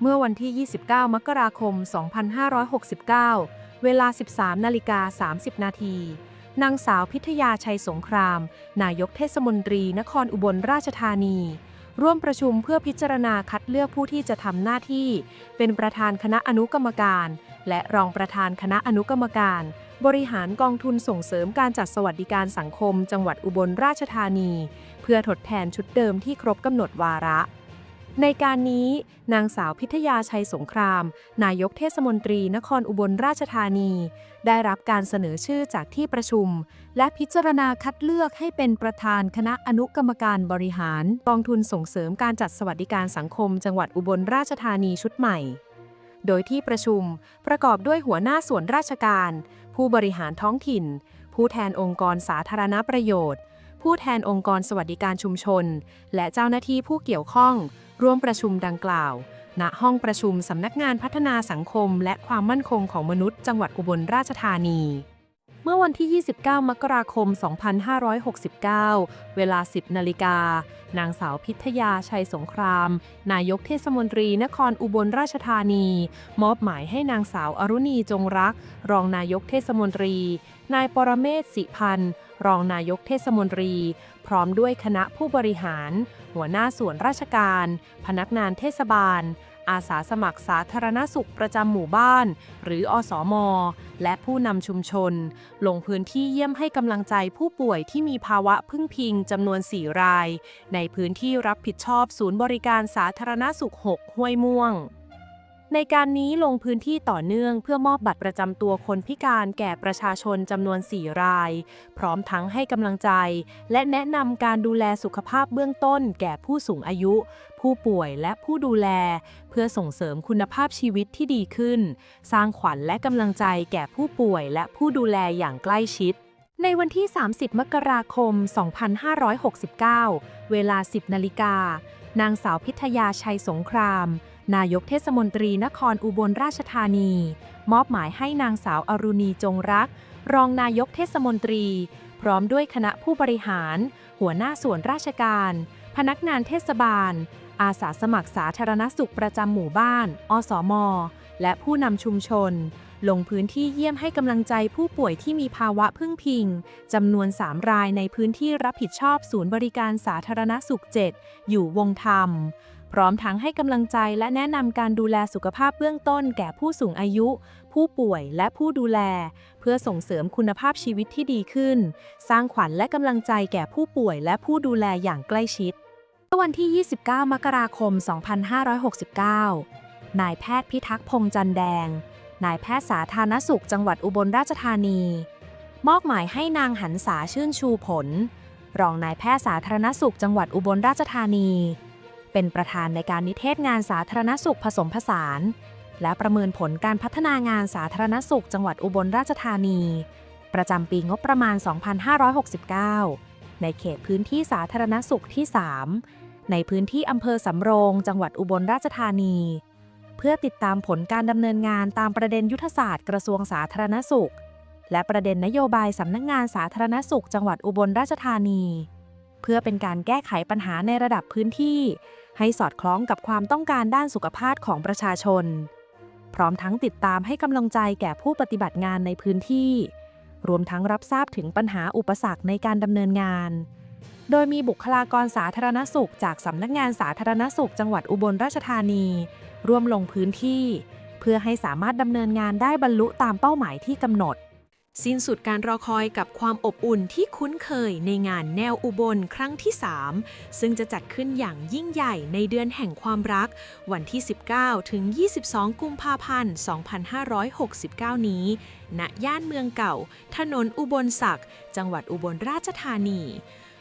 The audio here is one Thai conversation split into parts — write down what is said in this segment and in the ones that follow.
เมื่อวันที่ 29 มกราคม 2569 เวลา 13 นาฬิกา 30 นาที นางสาวพิทยาชัยสงคราม นายกเทศมนตรีนครอุบลราชธานี ร่วมประชุมเพื่อพิจารณาคัดเลือกผู้ที่จะทำหน้าที่ เป็นประธานคณะอนุกรรมการ และรองประธานคณะอนุกรรมการ บริหารกองทุนส่งเสริมการจัดสวัสดิการสังคม จังหวัดอุบลราชธานี เพื่อทดแทนชุดเดิมที่ครบกำหนดวาระ ในการนี้นางสาวพิทยาชัยสงคราม นายกเทศมนตรีนครอุบลราชธานี ได้รับการเสนอชื่อจากที่ประชุม และพิจารณาคัดเลือกให้เป็นประธานคณะอนุกรรมการบริหารกองทุนส่งเสริมการจัดสวัสดิการสังคม จังหวัดอุบลราชธานีชุดใหม่ โดยที่ประชุมประกอบด้วยหัวหน้าส่วนราชการ ผู้บริหารท้องถิ่น ผู้แทนองค์กรสาธารณประโยชน์ผู้แทนองค์กรสวัสดิการชุมชน และเจ้าหน้าที่ผู้เกี่ยวข้อง ร่วมประชุมดังกล่าว ณห้องประชุมสำนักงานพัฒนาสังคม และความมั่นคงของมนุษย์จังหวัดอุบลราชธานี เมื่อวันที่ 29 มกราคม 2569 เวลา 10 นาฬิกา นางสาวพิทยาชัยสงคราม นายกเทศมนตรีนครอุบลราชธานี มอบหมายให้นางสาวอรุณีจงรัก รองนายกเทศมนตรี นายปรเมศสิพันธ์รองนายกเทศมนตรี พร้อมด้วยคณะผู้บริหาร หัวหน้าส่วนราชการ พนักงานเทศบาล อาสาสมัครสาธารณสุขประจำหมู่บ้าน หรืออสมและผู้นำชุมชน ลงพื้นที่เยี่ยมให้กำลังใจผู้ป่วยที่มีภาวะพึ่งพิงจำนวน 4 ราย ในพื้นที่รับผิดชอบศูนย์บริการสาธารณสุข 6 ห้วยม่วง ในการนี้ลงพื้นที่ต่อเนื่องเพื่อมอบบัตรประจำตัวคนพิการแก่ประชาชนจำนวน 4 ราย พร้อมทั้งให้กำลังใจ และแนะนำการดูแลสุขภาพเบื้องต้น แก่ผู้สูงอายุ ผู้ป่วยและผู้ดูแล เพื่อส่งเสริมคุณภาพชีวิตที่ดีขึ้น สร้างขวัญและกำลังใจแก่ผู้ป่วยและผู้ดูแลอย่างใกล้ชิดในวันที่ 30 มกราคม 2569 เวลา 10 นาฬิกา นางสาวพิทยาชัยสงคราม นายกเทศมนตรีนครอุบลราชธานี มอบหมายให้นางสาวอรุณีจงรัก รองนายกเทศมนตรี พร้อมด้วยคณะผู้บริหาร หัวหน้าส่วนราชการ พนักงานเทศบาล อาสาสมัครสาธารณสุขประจำหมู่บ้าน อสม และผู้นำชุมชน ลงพื้นที่เยี่ยมให้กำลังใจผู้ป่วยที่มีภาวะพึ่งพิงจำนวน 3 รายในพื้นที่รับผิดชอบศูนย์บริการสาธารณสุข 7 อยู่วงธรรม พร้อมทั้งให้กำลังใจและแนะนำการดูแลสุขภาพเบื้องต้นแก่ผู้สูงอายุ ผู้ป่วยและผู้ดูแล เพื่อส่งเสริมคุณภาพชีวิตที่ดีขึ้น สร้างขวัญและกำลังใจแก่ผู้ป่วยและผู้ดูแลอย่างใกล้ชิดเมื่อวันที่ 29 มกราคม 2569 นายแพทย์พิทักษ์พงษ์จันแดง นายแพทย์สาธารณสุขจังหวัดอุบลราชธานี มอบหมายให้นางหันษาชื่นชูผล รองนายแพทย์สาธารณสุขจังหวัดอุบลราชธานี เป็นประธานในการนิเทศงานสาธารณสุขผสมผสาน และประเมินผลการพัฒนางานสาธารณสุขจังหวัดอุบลราชธานี ประจำปีงบประมาณ 2569 ในเขตพื้นที่สาธารณสุขที่ 3 ในพื้นที่อำเภอสำโรง จังหวัดอุบลราชธานี เพื่อติดตามผลการดำเนินงานตามประเด็นยุทธศาสตร์กระทรวงสาธารณสุข และประเด็นนโยบายสำนักงานสาธารณสุข จังหวัดอุบลราชธานี เพื่อเป็นการแก้ไขปัญหาในระดับพื้นที่ ให้สอดคล้องกับความต้องการด้านสุขภาพของประชาชน พร้อมทั้งติดตามให้กำลังใจแก่ผู้ปฏิบัติงานในพื้นที่ รวมทั้งรับทราบถึงปัญหาอุปสรรคในการดำเนินงาน โดยมีบุคลากรสาธารณสุข จากสำนักงานสาธารณสุข จังหวัดอุบลราชธานี ร่วมลงพื้นที่ เพื่อให้สามารถดำเนินงานได้บรรลุตามเป้าหมายที่กำหนด สิ้นสุดการรอคอยกับความอบอุ่นที่คุ้นเคยในงานแนวอุบลครั้งที่ 3 ซึ่งจะจัดขึ้นอย่างยิ่งใหญ่ในเดือนแห่งความรัก วันที่ 19 ถึง 22 กุมภาพันธ์ 2569 นี้ ณ ย่านเมืองเก่า ถนนอุบลศักดิ์จังหวัดอุบลราชธานี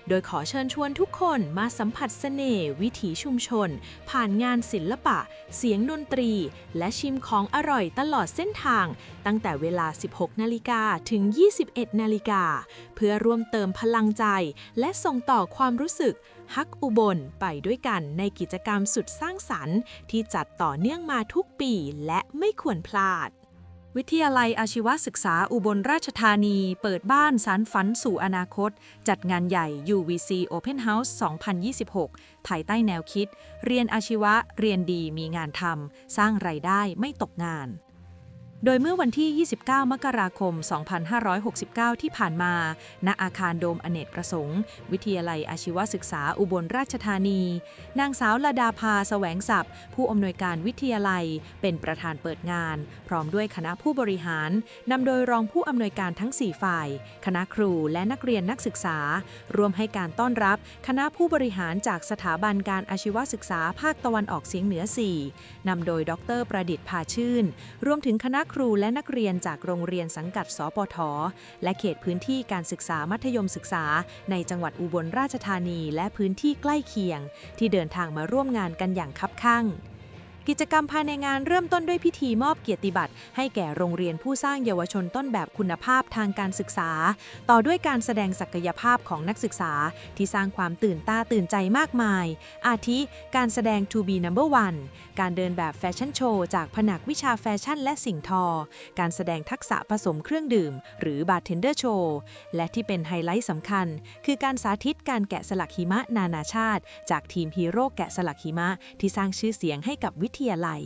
โดยขอเชิญชวนทุกคนมาสัมผัสเสน่ห์วิถีชุมชน ผ่านงานศิลปะ เสียงดนตรี และชิมของอร่อยตลอดเส้นทาง ตั้งแต่เวลา 16 นาฬิกาถึง 21 นาฬิกา เพื่อร่วมเติมพลังใจ และส่งต่อความรู้สึกฮักอุบลไปด้วยกันในกิจกรรมสุดสร้างสรรค์ ที่จัดต่อเนื่องมาทุกปีและไม่ควรพลาด วิทยาลัยอาชีวศึกษาอุบลราชธานี เปิดบ้านสารฝันสู่อนาคต จัดงานใหญ่ UVC Open House 2026 ภายใต้แนวคิด เรียนอาชีวะ เรียนดีมีงานทำ สร้างไรายได้ไม่ตกงาน โดยเมื่อวันที่ 29 มกราคม 2569 ที่ผ่านมา ณ อาคารโดมอเนกประสงค์ วิทยาลัยอาชีวศึกษาอุบลราชธานี นางสาวลดาภาแสวงศัพท์ ผู้อำนวยการวิทยาลัย เป็นประธานเปิดงาน พร้อมด้วยคณะผู้บริหาร นำโดยรองผู้อำนวยการทั้ง 4 ฝ่าย คณะครูและนักเรียนนักศึกษา รวมให้การต้อนรับคณะผู้บริหารจากสถาบันการอาชีวศึกษาภาคตะวันออกเฉียงเหนือ 4นำโดย ดร ประดิษฐ์พาชื่น รวมถึงคณะครูและนักเรียนจากโรงเรียนสังกัด สปท และเขตพื้นที่การศึกษามัธยมศึกษา ในจังหวัดอุบลราชธานี และพื้นที่ใกล้เคียง ที่เดินทางมาร่วมงานกันอย่างคับคั่ง กิจกรรมภายในงานเริ่มต้นด้วยพิธีมอบเกียรติบัตร ให้แก่โรงเรียนผู้สร้างเยาวชนต้นแบบคุณภาพทางการศึกษา ต่อด้วยการแสดงศักยภาพของนักศึกษา ที่สร้างความตื่นตาตื่นใจมากมาย อาทิ การแสดง To be number one การเดินแบบแฟชั่นโชว์จากผนักวิชาแฟชั่นและสิ่งทอ การแสดงทักษะผสมเครื่องดื่ม หรือบาร์เทนเดอร์โชว์และที่เป็นไฮไลท์สำคัญ คือการสาธิตการแกะสลักหิมะนานาชาติ จากทีมฮีโร่แกะสลักหิมะที่สร้างชื่อเสียงให้กับวิททยาลัย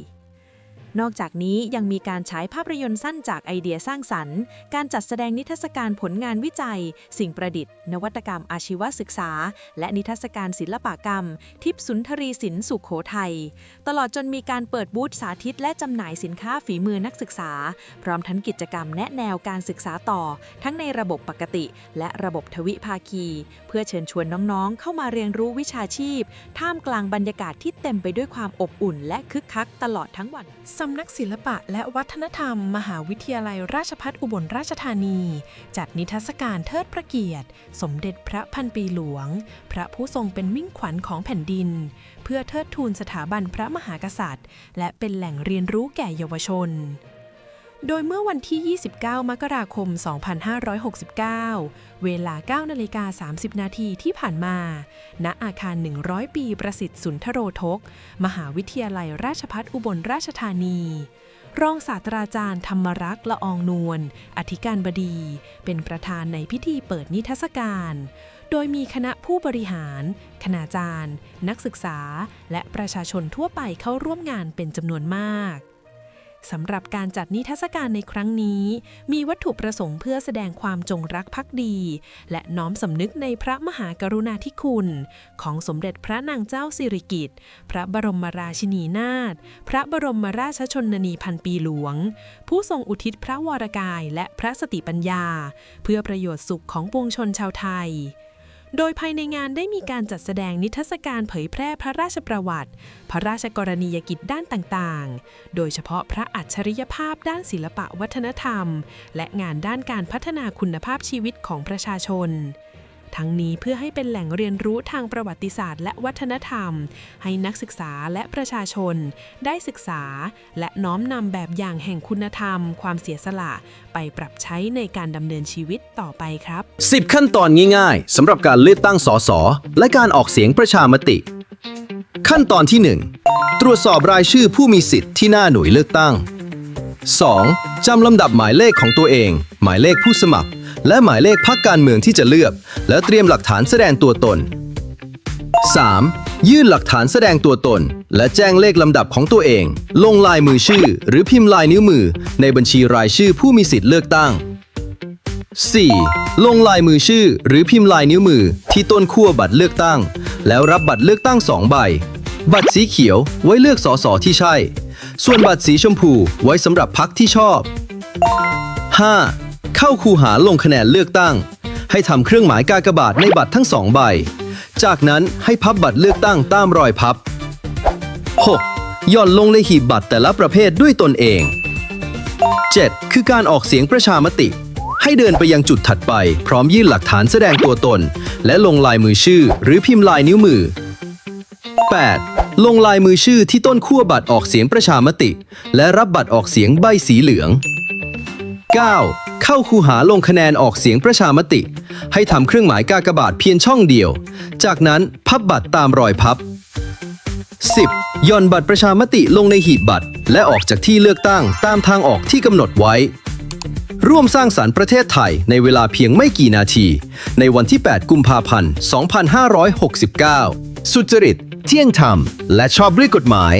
นอกจากนี้ยังมีการฉายภาพยนตร์สั้นจากไอเดียสร้างสรรค์ การจัดแสดงนิทรรศการผลงานวิจัย สิ่งประดิษฐ์ นวัตกรรมอาชีวศึกษา และนิทรรศการศิลปกรรม ทิพย์สุนทรีศิลป์สุขโขทัย ตลอดจนมีการเปิดบูธสาธิตและจำหน่ายสินค้าฝีมือนักศึกษา พร้อมทั้งกิจกรรมแนะแนวการศึกษาต่อ ทั้งในระบบปกติ และระบบทวิภาคี เพื่อเชิญชวนน้องๆ เข้ามาเรียนรู้วิชาชีพ ท่ามกลางบรรยากาศที่เต็มไปด้วยความอบอุ่น และคึกคักตลอดทั้งวันสำนักศิลปะและวัฒนธรรม มหาวิทยาลัยราชพัฒอุบลราชธานี จัดนิทรรศการเทิดพระเกียรติ สมเด็จพระพันปีหลวง พระผู้ทรงเป็นมิ่งขวัญของแผ่นดิน เพื่อเทิดทูนสถาบันพระมหากษัตริย์ และเป็นแหล่งเรียนรู้แก่เยาวชน โดยเมื่อวันที่ 29 มกราคม 2569 เวลา 9 นาฬิกา 30 นาทีที่ผ่านมา ณ อาคาร 100 ปีประสิทธิ์สุนทโรทก มหาวิทยาลัยราชภัฏอุบลราชธานี รองศาสตราจารย์ธรรมรักษ์ละอองนวล อธิการบดี เป็นประธานในพิธีเปิดนิทรรศการ โดยมีคณะผู้บริหาร คณาจารย์ นักศึกษา และประชาชนทั่วไปเข้าร่วมงานเป็นจำนวนมาก สำหรับการจัดนิทรรศการในครั้งนี้ มีวัตถุประสงค์เพื่อแสดงความจงรักภักดี และน้อมสำนึกในพระมหากรุณาธิคุณ ของสมเด็จพระนางเจ้าสิริกิติ์พระบรมราชินีนาถพระบรมราชชนนีพันปีหลวง ผู้ทรงอุทิศพระวรกายและพระสติปัญญา เพื่อประโยชน์สุขของปวงชนชาวไทย โดยภายในงานได้มีการจัดแสดงนิทรรศการเผยแพร่พระราชประวัติ พระราชกรณียกิจด้านต่างๆ โดยเฉพาะพระอัจฉริยภาพด้านศิลปะวัฒนธรรม และงานด้านการพัฒนาคุณภาพชีวิตของประชาชน ทั้งนี้เพื่อให้เป็นแหล่งเรียนรู้ทางประวัติศาสตร์และวัฒนธรรม ให้นักศึกษาและประชาชน ได้ศึกษา และน้อมนำแบบอย่างแห่งคุณธรรม ความเสียสละ ไปปรับใช้ในการดำเนินชีวิตต่อไปครับ 10 ขั้นตอนง่ายๆสำหรับการเลือกตั้งสสและการออกเสียงประชามติ ขั้นตอนที่ 1 ตรวจสอบรายชื่อผู้มีสิทธิ์ที่หน้าหน่วยเลือกตั้ง 2. จำลำดับหมายเลขของตัวเอง หมายเลขผู้สมัคร และหมายเลขพรรคการเมืองที่จะเลือก และเตรียมหลักฐานแสดงตัวตน 3. ยื่นหลักฐานแสดงตัวตน และแจ้งเลขลำดับของตัวเอง ลงลายมือชื่อ หรือพิมพ์ลายนิ้วมือ ในบัญชีรายชื่อผู้มีสิทธิ์เลือกตั้ง 4. ลงลายมือชื่อ หรือพิมพ์ลายนิ้วมือ ที่ต้นขั้วบัตรเลือกตั้ง แล้วรับบัตรเลือกตั้ง2ใบ บัตรสีเขียวไว้เลือกสสที่ใช่ ส่วนบัตรสีชมพูไว้สำหรับพักที่ชอบ 5. เข้าคูหาลงคะแนนเลือกตั้ง ให้ทำเครื่องหมายกากบาทในบัตรทั้งสองใบ จากนั้นให้พับบัตรเลือกตั้งตามรอยพับ 6. ย่อนลงในหีบบัตรแต่ละประเภทด้วยตนเอง 7. คือการออกเสียงประชามติ ให้เดินไปยังจุดถัดไป พร้อมยื่นหลักฐานแสดงตัวตน และลงลายมือชื่อ หรือพิมพ์ลายนิ้วมือ 8. ลงลายมือชื่อที่ต้นขั้วบัตรออกเสียงประชามติ และรับบัตรออกเสียงใบสีเหลือง 9. เข้าคูหาลงคะแนนออกเสียงประชามติ ให้ทำเครื่องหมายกากบาทเพียงช่องเดียว จากนั้นพับบัตรตามรอยพับ 10. ย่อนบัตรประชามติลงในหีบบัตร และออกจากที่เลือกตั้งตามทางออกที่กำหนดไว้ ร่วมสร้างสรรค์ประเทศไทยในเวลาเพียงไม่กี่นาที ในวันที่ 8 กุมภาพันธ์ 2569 สุจริต เที่ยงธรรม และชอบด้วยกฎหมาย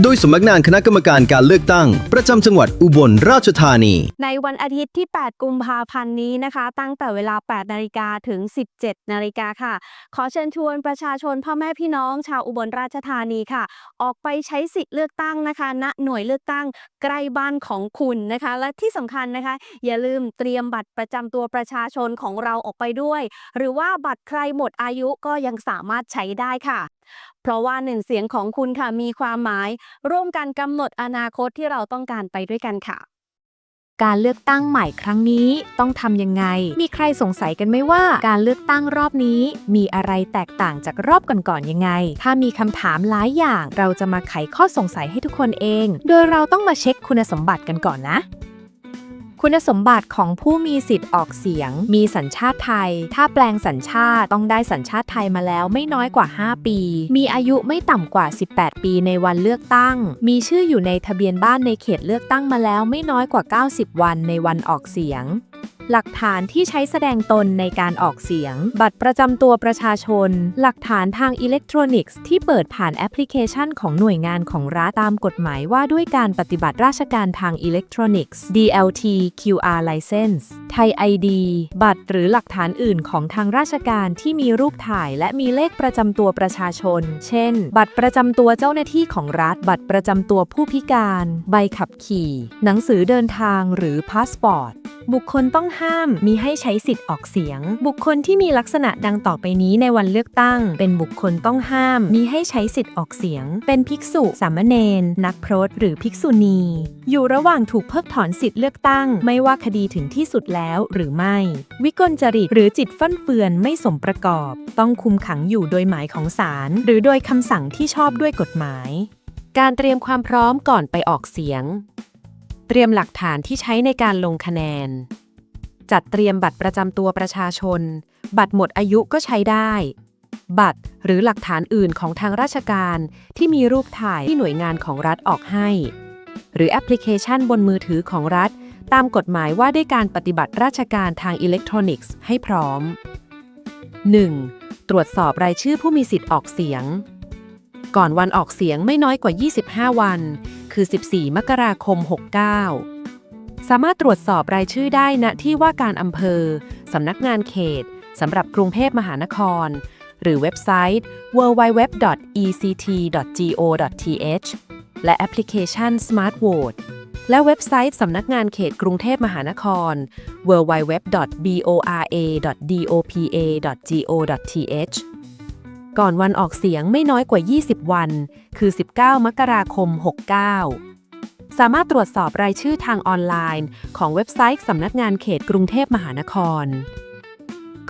โดยสำนักงานคณะกรรมการการเลือกตั้ง ประจำจังหวัดอุบลราชธานี ในวันอาทิตย์ที่ 8 กุมภาพันธ์นี้นะคะ ตั้งแต่เวลา 8 นาฬิกาถึง 17 นาฬิกาค่ะ ขอเชิญชวนประชาชนพ่อแม่พี่น้องชาวอุบลราชธานีค่ะ ออกไปใช้สิทธิ์เลือกตั้งนะคะ ณ หน่วยเลือกตั้งใกล้บ้านของคุณนะคะ และที่สำคัญนะคะ อย่าลืมเตรียมบัตรประจำตัวประชาชนของเราออกไปด้วย หรือว่าบัตรใครหมดอายุก็ยังสามารถใช้ได้ค่ะเพราะว่าหนึ่งเสียงของคุณค่ะมีความหมาย ร่วมกันกำหนดอนาคตที่เราต้องการไปด้วยกันค่ะ การเลือกตั้งใหม่ครั้งนี้ต้องทำยังไง มีใครสงสัยกันไหมว่า การเลือกตั้งรอบนี้ มีอะไรแตกต่างจากรอบก่อนๆยังไง ถ้ามีคำถามหลายอย่าง เราจะมาไขข้อสงสัยให้ทุกคนเอง โดยเราต้องมาเช็คคุณสมบัติกันก่อนนะ คุณสมบัติของผู้มีสิทธิ์ออกเสียง มีสัญชาติไทย ถ้าแปลงสัญชาติต้องได้สัญชาติไทยมาแล้วไม่น้อยกว่า 5 ปี มีอายุไม่ต่ำกว่า 18 ปีในวันเลือกตั้ง มีชื่ออยู่ในทะเบียนบ้านในเขตเลือกตั้งมาแล้วไม่น้อยกว่า 90 วันในวันออกเสียง หลักฐานที่ใช้แสดงตนในการออกเสียง บัตรประจำตัวประชาชน หลักฐานทางอิเล็กทรอนิกส์ที่เปิดผ่านแอปพลิเคชันของหน่วยงานของรัฐตามกฎหมายว่าด้วยการปฏิบัติราชการทางอิเล็กทรอนิกส์ DLT QR License ไทย ID บัตรหรือหลักฐานอื่นของทางราชการที่มีรูปถ่าย และมีเลขประจำตัวประชาชน เช่น บัตรประจำตัวเจ้าหน้าที่ของรัฐ บัตรประจำตัวผู้พิการ ใบขับขี่ หนังสือเดินทางหรือพาสปอร์ต บุคคลต้องห้ามมีให้ใช้สิทธิ์ออกเสียง บุคคลที่มีลักษณะดังต่อไปนี้ในวันเลือกตั้ง เป็นบุคคลต้องห้าม มีให้ใช้สิทธิ์ออกเสียง เป็นภิกษุสามเณรนักพรตหรือภิกษุณี อยู่ระหว่างถูกเพิกถอนสิทธิ์เลือกตั้ง ไม่ว่าคดีถึงที่สุดแล้วหรือไม่ วิกลจริตหรือจิตฟั่นเฟือนไม่สมประกอบ ต้องคุมขังอยู่โดยหมายของศาลหรือโดยคำสั่งที่ชอบด้วยกฎหมาย การเตรียมความพร้อมก่อนไปออกเสียง เตรียมหลักฐานที่ใช้ในการลงคะแนน จัดเตรียมบัตรประจำตัวประชาชน บัตรหมดอายุก็ใช้ได้ บัตรหรือหลักฐานอื่นของทางราชการที่มีรูปถ่ายที่หน่วยงานของรัฐออกให้ หรือแอปพลิเคชันบนมือถือของรัฐ ตามกฎหมายว่าด้วยการปฏิบัติราชการทางอิเล็กทรอนิกส์ให้พร้อม 1. ตรวจสอบรายชื่อผู้มีสิทธิ์ออกเสียง ก่อนวันออกเสียงไม่น้อยกว่า 25 วัน คือ 14 มกราคม 69 สามารถตรวจสอบรายชื่อได้ณที่ว่าการอำเภอ สำนักงานเขตสำหรับกรุงเทพมหานคร หรือเว็บไซต์ www.ect.go.th และแอปพลิเคชัน Smart Vote และเว็บไซต์สำนักงานเขตกรุงเทพมหานคร www.bora.dopa.go.th ก่อนวันออกเสียงไม่น้อยกว่า 20 วัน คือ 19 มกราคม 69 สามารถตรวจสอบรายชื่อทางออนไลน์ ของเว็บไซต์สำนักงานเขตกรุงเทพมหานคร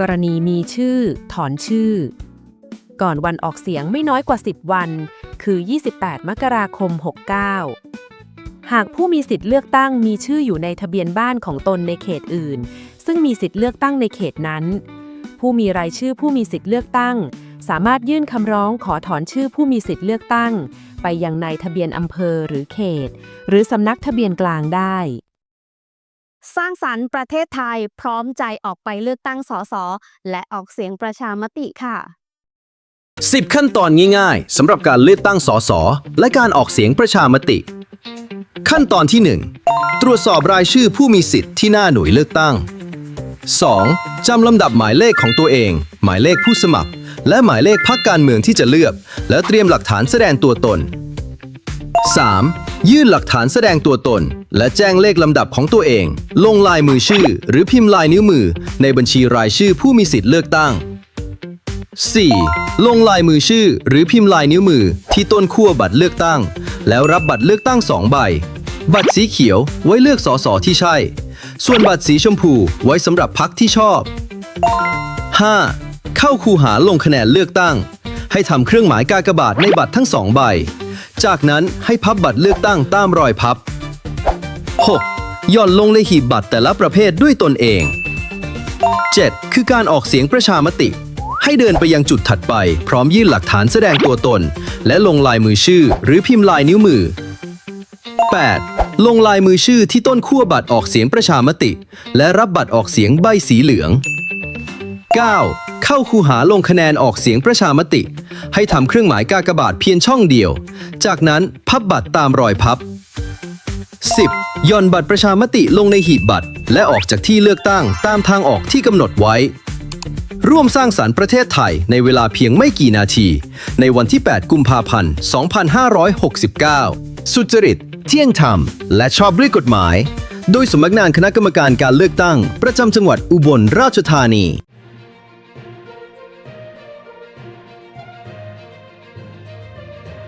กรณีมีชื่อ ถอนชื่อ ก่อนวันออกเสียงไม่น้อยกว่า 10 วัน คือ 28 มกราคม 69 หากผู้มีสิทธิ์เลือกตั้งมีชื่ออยู่ในทะเบียนบ้านของตนในเขตอื่น ซึ่งมีสิทธิ์เลือกตั้งในเขตนั้น ผู้มีรายชื่อผู้มีสิทธิ์เลือกตั้ง สามารถยื่นคำร้องขอถอนชื่อผู้มีสิทธิ์เลือกตั้ง ไปยังนายทะเบียนอำเภอหรือเขต หรือสำนักทะเบียนกลางได้ สร้างสรรค์ประเทศไทยพร้อมใจออกไปเลือกตั้งสสและออกเสียงประชามติค่ะ 10 ขั้นตอนง่ายๆสำหรับการเลือกตั้งสสและการออกเสียงประชามติ ขั้นตอนที่ 1 ตรวจสอบรายชื่อผู้มีสิทธิ์ที่หน้าหน่วยเลือกตั้ง 2. จำลำดับหมายเลขของตัวเอง หมายเลขผู้สมัคร และหมายเลขพรรคการเมืองที่จะเลือก และเตรียมหลักฐานแสดงตัวตน 3. ยื่นหลักฐานแสดงตัวตน และแจ้งเลขลำดับของตัวเอง ลงลายมือชื่อ หรือพิมพ์ลายนิ้วมือ ในบัญชีรายชื่อผู้มีสิทธิ์เลือกตั้ง 4. ลงลายมือชื่อ หรือพิมพ์ลายนิ้วมือ ที่ต้นขั้วบัตรเลือกตั้ง แล้วรับบัตรเลือกตั้ง2ใบ บัตรสีเขียวไว้เลือกสสที่ใช่ ส่วนบัตรสีชมพูไว้สำหรับพักที่ชอบ 5. เข้าคูหาลงคะแนนเลือกตั้ง ให้ทำเครื่องหมายกากบาทในบัตรทั้งสองใบ จากนั้นให้พับบัตรเลือกตั้งตามรอยพับ 6. ย่อนลงในหีบบัตรแต่ละประเภทด้วยตนเอง 7. คือการออกเสียงประชามติ ให้เดินไปยังจุดถัดไป พร้อมยื่นหลักฐานแสดงตัวตน และลงลายมือชื่อ หรือพิมพ์ลายนิ้วมือ 8. ลงลายมือชื่อที่ต้นขั้วบัตรออกเสียงประชามติ และรับบัตรออกเสียงใบสีเหลือง 9. เข้าคูหาลงคะแนนออกเสียงประชามติ ให้ทำเครื่องหมายกากบาทเพียงช่องเดียว จากนั้นพับบัตรตามรอยพับ 10. ย่อนบัตรประชามติลงในหีบบัตร และออกจากที่เลือกตั้งตามทางออกที่กำหนดไว้ ร่วมสร้างสรรค์ประเทศไทยในเวลาเพียงไม่กี่นาที ในวันที่ 8 กุมภาพันธ์ 2569 สุจริต เที่ยงธรรม และชอบด้วยกฎหมาย โดยสำนักงานคณะกรรมการการเลือกตั้ง ประจำจังหวัดอุบลราชธานี